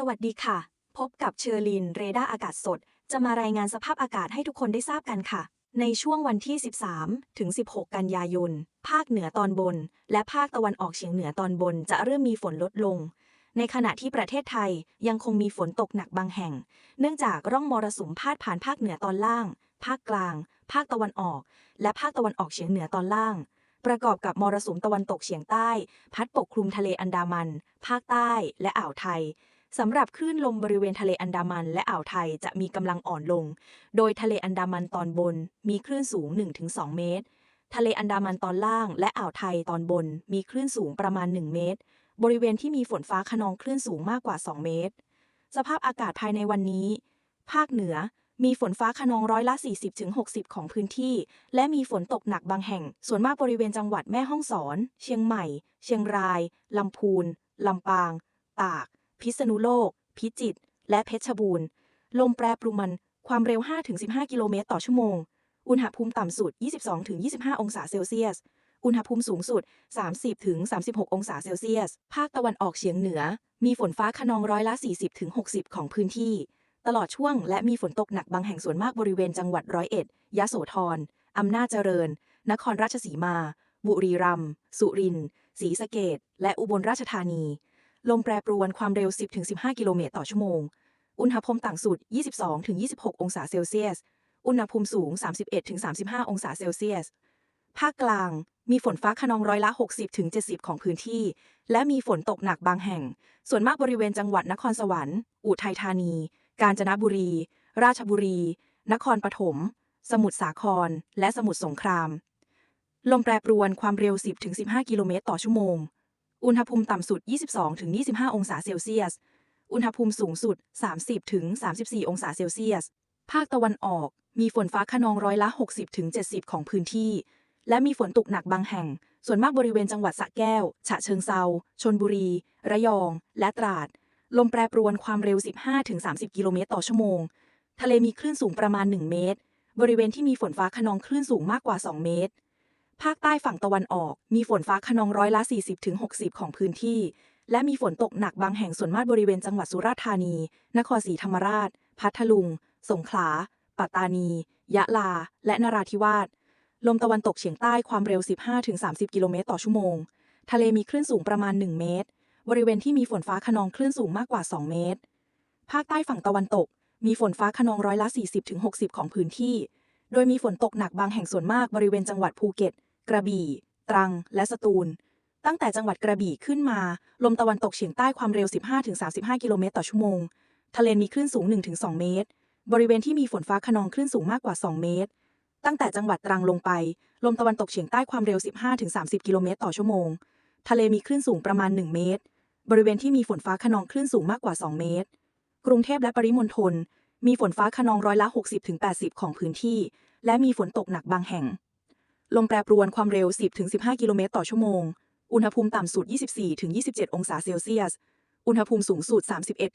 สวัสดีค่ะ พบกับเชอร์ลิน เรดาร์อากาศสด จะมารายงานสภาพอากาศให้ทุกคนได้ทราบกันค่ะ ในช่วงวันที่ 13 ถึง 16 กันยายน ภาคเหนือตอนบน และภาคตะวันออกเฉียงเหนือตอนบนจะเริ่มมีฝนลดลง ในขณะที่ประเทศไทยยังคงมีฝนตกหนักบางแห่ง เนื่องจากร่องมรสุมพาดผ่านภาคเหนือตอนล่าง ภาคกลาง ภาคตะวันออก และภาคตะวันออกเฉียงเหนือตอนล่าง ประกอบกับมรสุมตะวันตกเฉียงใต้ พัดปกคลุมทะเลอันดามัน ภาคใต้ และอ่าวไทย สำหรับคลื่นลมบริเวณทะเลอันดามันและอ่าวไทยจะมีกำลังอ่อนลง โดยทะเลอันดามันตอนบนมีคลื่นสูง 1-2 เมตร ทะเลอันดามันตอนล่างและอ่าวไทยตอนบนมีคลื่นสูงประมาณ 1 เมตร บริเวณที่มีฝนฟ้าขนองคลื่นสูงมากกว่า 2 เมตร สภาพอากาศภายในวันนี้ ภาคเหนือมีฝนฟ้าขนองร้อยละ 40-60 ของพื้นที่ และมีฝนตกหนักบางแห่ง ส่วนมากบริเวณจังหวัดแม่ฮ่องสอน เชียงใหม่ เชียงราย ลำพูน ลำปาง ตาก พิษณุโลก พิจิตร และเพชรบูรณ์ ลมแปรปรวนความเร็ว 5-15 กิโลเมตรต่อชั่วโมง อุณหภูมิต่ำสุด 22-25 องศาเซลเซียส อุณหภูมิสูงสุด 30-36 องศาเซลเซียส ภาคตะวันออกเฉียงเหนือ มีฝนฟ้าขนองร้อยละ 40-60 ของพื้นที่ ตลอดช่วงและมีฝนตกหนักบางแห่งส่วนมากบริเวณจังหวัดร้อยเอ็ด ยะโสธร อำนาจเจริญ นครราชสีมา บุรีรัมย์ สุรินทร์ ศรีสะเกษและอุบลราชธานี ลมแปรปรวนความเร็ว 10-15 กิโลเมตรต่อชั่วโมง อุณหภูมิต่ำสุด 22-26 องศาเซลเซียส อุณหภูมิสูง 31-35 องศาเซลเซียส ภาคกลางมีฝนฟ้าขนองร้อยละ 60-70 ของพื้นที่ และมีฝนตกหนักบางแห่ง ส่วนมากบริเวณจังหวัดนครสวรรค์ อุทัยธานี กาญจนบุรี ราชบุรี นครปฐม สมุทรสาคร และสมุทรสงคราม ลมแปรปรวนความเร็ว 10-15 กิโลเมตรต่อชั่วโมง อุณหภูมิต่ำสุด 22-25 องศาเซลเซียส อุณหภูมิสูงสุด 30-34 องศาเซลเซียส ภาคตะวันออก มีฝนฟ้าขนองร้อยละ 60-70 ของพื้นที่ และมีฝนตกหนักบางแห่ง ส่วนมากบริเวณจังหวัดสระแก้ว ฉะเชิงเซา ชนบุรี ระยอง และตราด ลมแปรปรวนความเร็ว 15-30 กิโลเมตรต่อชั่วโมง ทะเลมีคลื่นสูงประมาณ 1 เมตร บริเวณที่มีฝนฟ้าขนองคลื่นสูงมากกว่า 2 เมตร ภาคใต้ฝั่งตะวันออก มีฝนฟ้าขนองร้อยละ 40-60 ของพื้นที่ และมีฝนตกหนักบางแห่งส่วนมากบริเวณจังหวัดสุราษฎร์ธานี นครศรีธรรมราช พัทลุง สงขลา ปัตตานี ยะลา และนราธิวาส ลมตะวันตกเฉียงใต้ความเร็ว 15-30 กิโลเมตรต่อชั่วโมง ทะเลมีคลื่นสูงประมาณ 1 เมตร บริเวณที่มีฝนฟ้าขนองคลื่นสูงมากกว่า 2 เมตร ภาคใต้ฝั่งตะวันตก มีฝนฟ้าขนองร้อยละ 40-60 ของพื้นที่ โดยมีฝนตกหนักบางแห่งส่วนมากบริเวณจังหวัดภูเก็ต กระบี่ ตรัง และสตูล ตั้งแต่จังหวัดกระบี่ขึ้นมา ลมตะวันตกเฉียงใต้ความเร็ว 15-35 กิโลเมตรต่อชั่วโมง ทะเลมีคลื่นสูง 1-2 เมตร บริเวณที่มีฝนฟ้าขนองคลื่นสูงมากกว่า 2 เมตร ตั้งแต่จังหวัดตรังลงไป ลมตะวันตกเฉียงใต้ความเร็ว 15-30 กิโลเมตรต่อชั่วโมง ทะเลมีคลื่นสูงประมาณ 1 เมตร บริเวณที่มีฝนฟ้าขนองคลื่นสูงมากกว่า 2 เมตร กรุงเทพและปริมณฑลมีฝนฟ้าขนองร้อยละ 60-80 ของพื้นที่ และมีฝนตกหนักบางแห่ง ลมแปรปรวนความเร็ว 10-15 กิโลเมตรต่อชั่วโมง อุณหภูมิต่ำสุด 24-27 องศาเซลเซียส อุณหภูมิสูงสุด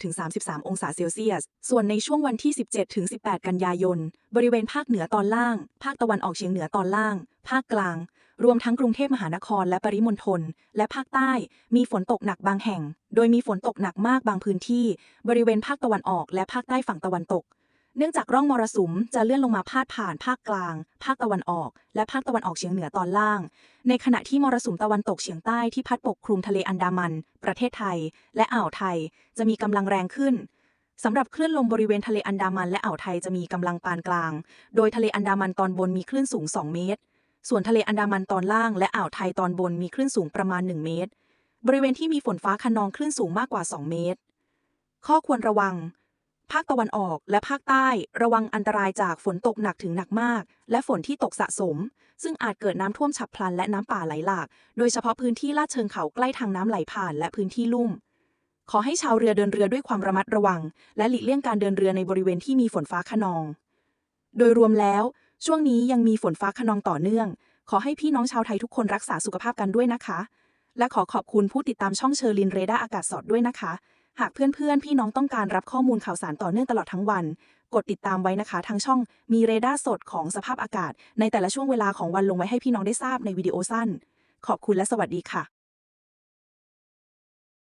31-33 องศาเซลเซียส ส่วนในช่วงวันที่ 17-18 กันยายน บริเวณภาคเหนือตอนล่าง ภาคตะวันออกเฉียงเหนือตอนล่าง ภาคกลาง รวมทั้งกรุงเทพมหานครและปริมณฑล และภาคใต้ มีฝนตกหนักบางแห่ง โดยมีฝนตกหนักมากบางพื้นที่ บริเวณภาคตะวันออกและภาคใต้ฝั่งตะวันตก เนื่องจากร่องมรสุมจะเลื่อนลงมาพาดผ่านภาคกลาง ภาคตะวันออก และภาคตะวันออกเฉียงเหนือตอนล่าง ในขณะที่มรสุมตะวันตกเฉียงใต้ที่พัดปกคลุมทะเลอันดามัน ประเทศไทย และอ่าวไทย จะมีกำลังแรงขึ้นสำหรับคลื่นลมบริเวณทะเลอันดามันและอ่าวไทยจะมีกำลังปานกลาง โดยทะเลอันดามันตอนบนมีคลื่นสูง 2 เมตร ส่วนทะเลอันดามันตอนล่างและอ่าวไทยตอนบนมีคลื่นสูงประมาณ 1 เมตร บริเวณที่มีฝนฟ้าคะนองคลื่นสูงมากกว่า 2 เมตร ข้อควรระวัง ภาคตะวันออกและภาคใต้ระวังอันตรายจากฝนตกหนักถึงหนักมาก และฝนที่ตกสะสม ซึ่งอาจเกิดน้ำท่วมฉับพลันและน้ำป่าไหลหลาก โดยเฉพาะพื้นที่ลาดเชิงเขาใกล้ทางน้ำไหลผ่านและพื้นที่ลุ่ม ขอให้ชาวเรือเดินเรือด้วยความระมัดระวัง และหลีกเลี่ยงการเดินเรือในบริเวณที่มีฝนฟ้าคะนอง โดยรวมแล้ว ช่วงนี้ยังมีฝนฟ้าคะนองต่อเนื่อง ขอให้พี่น้องชาวไทยทุกคนรักษาสุขภาพกันด้วยนะคะ และขอขอบคุณผู้ติดตามช่องเชอร์ลินเรดาร์อากาศสดด้วยนะคะ หากเพื่อนๆ พี่น้องต้องการรับข้อมูลข่าวสารต่อเนื่องตลอดทั้งวัน กดติดตามไว้นะคะ ทางช่องมีเรดาร์สดของสภาพอากาศ ในแต่ละช่วงเวลาของวันลงไว้ให้พี่น้องได้ทราบในวิดีโอสั้น ขอบคุณและสวัสดีค่ะ